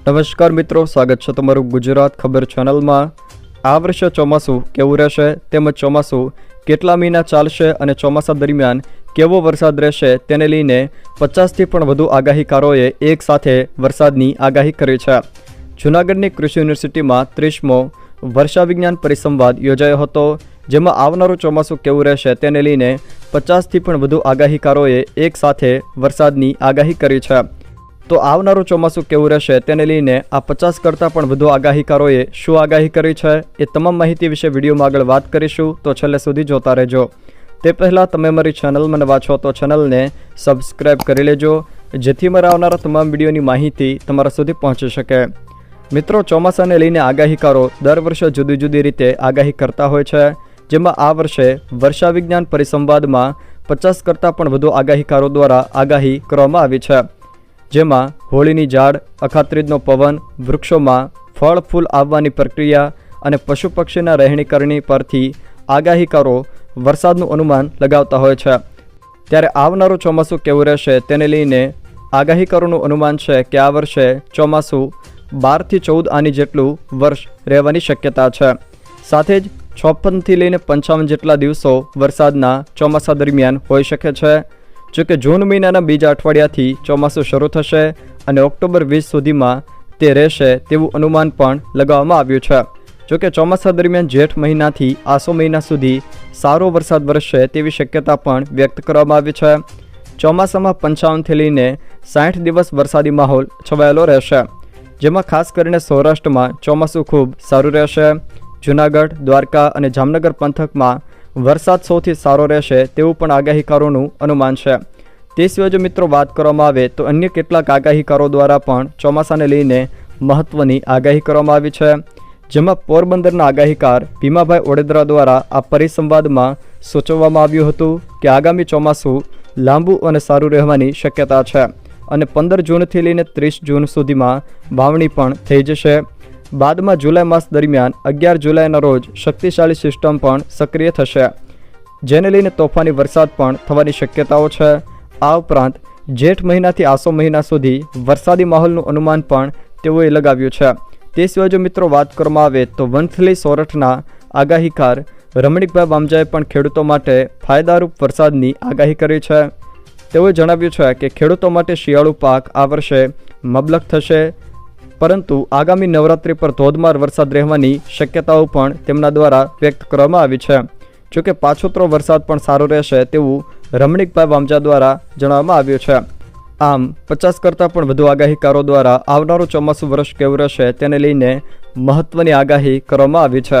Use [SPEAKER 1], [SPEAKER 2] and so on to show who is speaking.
[SPEAKER 1] નમસ્કાર મિત્રો, સ્વાગત છે તમારું ગુજરાત ખબર ચેનલમાં. આ વર્ષે ચોમાસું કેવું રહેશે? તેમજ ચોમાસું કેટલા મહિના ચાલશે અને ચોમાસા દરમિયાન કેવો વરસાદ રહેશે તેને લઈને પચાસથી પણ વધુ આગાહીકારોએ એક સાથે વરસાદની આગાહી કરી છે. જૂનાગઢની કૃષિ યુનિવર્સિટીમાં ત્રીસમો વર્ષા વિજ્ઞાન પરિસંવાદ યોજાયો હતો, જેમાં આવનારું ચોમાસું કેવું રહેશે તેને લઈને પચાસથી પણ વધુ આગાહીકારોએ એક સાથે વરસાદની આગાહી કરી છે. તો આવનારું ચોમાસું કેવું રહેશે તેને લઈને આ પચાસ કરતાં પણ વધુ આગાહીકારોએ શું આગાહી કરી છે એ તમામ માહિતી વિશે વિડીયોમાં આગળ વાત કરીશું. તો છેલ્લે સુધી જોતા રહેજો. તે પહેલાં તમે મારી ચેનલમાં નવા છો તો ચેનલને સબસ્ક્રાઈબ કરી લેજો, જેથી મારા આવનારા તમામ વિડીયોની માહિતી તમારા સુધી પહોંચી શકે. મિત્રો, ચોમાસાને લઈને આગાહીકારો દર વર્ષે જુદી જુદી રીતે આગાહી કરતા હોય છે. જેમાં આ વર્ષે વર્ષા વિજ્ઞાન પરિસંવાદમાં પચાસ કરતાં પણ વધુ આગાહીકારો દ્વારા આગાહી કરવામાં આવી છે. જેમાં હોળીની ઝાડ, અખાત્રીજનો પવન, વૃક્ષોમાં ફળ, ફૂલ આવવાની પ્રક્રિયા અને પશુ પક્ષીના રહેણીકરણી પરથી આગાહીકારો વરસાદનું અનુમાન લગાવતા હોય છે. ત્યારે આવનારું ચોમાસું કેવું રહેશે તેને લઈને આગાહીકારોનું અનુમાન છે કે આ વર્ષે ચોમાસું બારથી ચૌદ આની જેટલું વર્ષ રહેવાની શક્યતા છે. સાથે જ છપ્પનથી લઈને પંચાવન જેટલા દિવસો વરસાદના ચોમાસા દરમિયાન હોઈ શકે છે. જોકે જૂન મહિનાના બીજા અઠવાડિયાથી ચોમાસું શરૂ થશે અને ઓક્ટોબર વીસ સુધીમાં તે રહેશે તેવું અનુમાન પણ લગાવવામાં આવ્યું છે. જોકે ચોમાસા દરમિયાન જેઠ મહિનાથી આસો મહિના સુધી સારો વરસાદ વરસશે તેવી શક્યતા પણ વ્યક્ત કરવામાં આવી છે. ચોમાસામાં પંચાવનથી લઈને સાઠ દિવસ વરસાદી માહોલ છવાયેલો રહેશે, જેમાં ખાસ કરીને સૌરાષ્ટ્રમાં ચોમાસું ખૂબ સારું રહેશે. જૂનાગઢ, દ્વારકા અને જામનગર પંથકમાં વરસાદ સૌથી સારો રહેશે તેવું પણ આગાહીકારોનું અનુમાન છે. તે સિવાય જો મિત્રો વાત કરવામાં આવે તો અન્ય કેટલાક આગાહીકારો દ્વારા પણ ચોમાસાને લઈને મહત્ત્વની આગાહી કરવામાં આવી છે. જેમાં પોરબંદરના આગાહીકાર ભીમાભાઈ ઓડેદરા દ્વારા આ પરિસંવાદમાં સૂચવવામાં આવ્યું હતું કે આગામી ચોમાસું લાંબુ અને સારું રહેવાની શક્યતા છે અને પંદર જૂનથી લઈને ત્રીસ જૂન સુધીમાં વાવણી પણ થઈ જશે. બાદમાં જુલાઈ માસ દરમિયાન અગિયાર જુલાઈના રોજ શક્તિશાળી સિસ્ટમ પણ સક્રિય થશે. જેને લઈને તોફાની વરસાદ પણ થવાની શક્યતાઓ છે. આ ઉપરાંત, જેઠ મહિનાથી આસો મહિના સુધી વરસાદી માહોલનું અનુમાન પણ તેઓએ લગાવ્યું છે. તે સિવાય જો મિત્રો વાત કરવામાં આવે તો વંથલી સોરઠના આગાહીકાર રમણીકભાઈ વામજાએ પણ ખેડૂતો માટે ફાયદારૂપ વરસાદની આગાહી કરી છે. તેઓએ જણાવ્યું છે કે ખેડૂતો માટે શિયાળુ પાક આ વર્ષે મબલક થશે. પરંતુ આગામી નવરાત્રી પર ધોધમાર વરસાદ રહેવાની શક્યતાઓ પણ તેમના દ્વારા વ્યક્ત કરવામાં આવી છે. જોકે પાછોતરો વરસાદ પણ સારો રહેશે તેવું રમણીકભાઈ વામજા દ્વારા જણાવવામાં આવ્યું છે. આમ, પચાસ કરતાં પણ વધુ આગાહીકારો દ્વારા આવનારું ચોમાસું વર્ષ કેવું રહેશે તેને લઈને મહત્ત્વની આગાહી કરવામાં આવી છે.